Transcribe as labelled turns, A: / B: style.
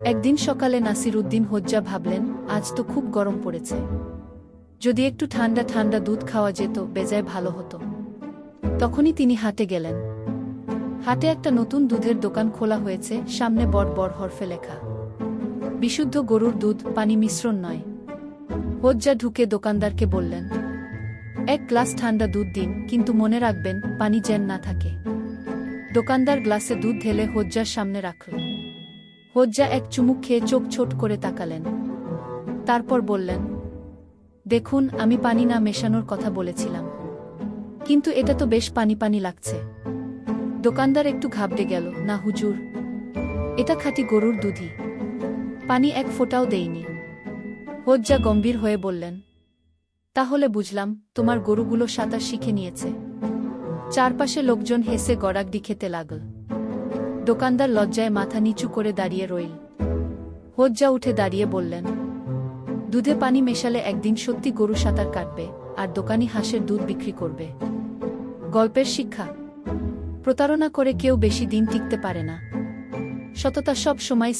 A: একদিন সকালে নাসির উদ্দিন হজ্জা ভাবলেন, আজ তো খুব গরম পড়েছে। যদি একটু ঠান্ডা ঠান্ডা দুধ খাওয়া যেত, বেজায় ভালো হতো। তখনই তিনি হাটে গেলেন। হাটে একটা নতুন দুধের দোকান খোলা হয়েছে, সামনে বড় বড় হরফে লেখা। বিশুদ্ধ গরুর দুধ, পানি মিশ্রণ নয়। হজ্জা ঢুকে দোকানদারকে বললেন, এক গ্লাস ঠান্ডা দুধ দিন, কিন্তু মনে রাখবেন, পানি যেন না থাকে। দোকানদার গ্লাসে দুধ ঢেলে হজ্জার সামনে রাখল। হজ্জা এক চুমুক খেয়ে চোখ ছোট করে তাকালেন। তারপর বললেন, দেখুন, আমি পানি না মেশানোর কথা বলেছিলাম। কিন্তু এটা তো বেশ পানি পানি লাগছে। দোকানদার একটু ঘাবড়ে গেল, না হুজুর, এটা খাঁটি গরুর দুধই। পানি এক ফোঁটাও দেইনি। হজ্জা গম্ভীর হয়ে বললেন, তাহলে বুঝলাম, তোমার গরুগুলো সাঁতার শিখে নিয়েছে। চারপাশে লোকজন হেসে গড়াগডি খেতে লাগল। দোকানদার লজ্জায় মাথা নিচু করে দাঁড়িয়ে রইল। হজ্জা উঠে দাঁড়িয়ে বললেন, দুধে পানি মেশালে একদিন সত্যি গরু সাঁতার কাটবে, আর দোকানি হাঁসের দুধ বিক্রি করবে। গল্পের শিক্ষা, প্রতারণা করে কেউ বেশি দিন টিকতে পারে না। সততা সব সময়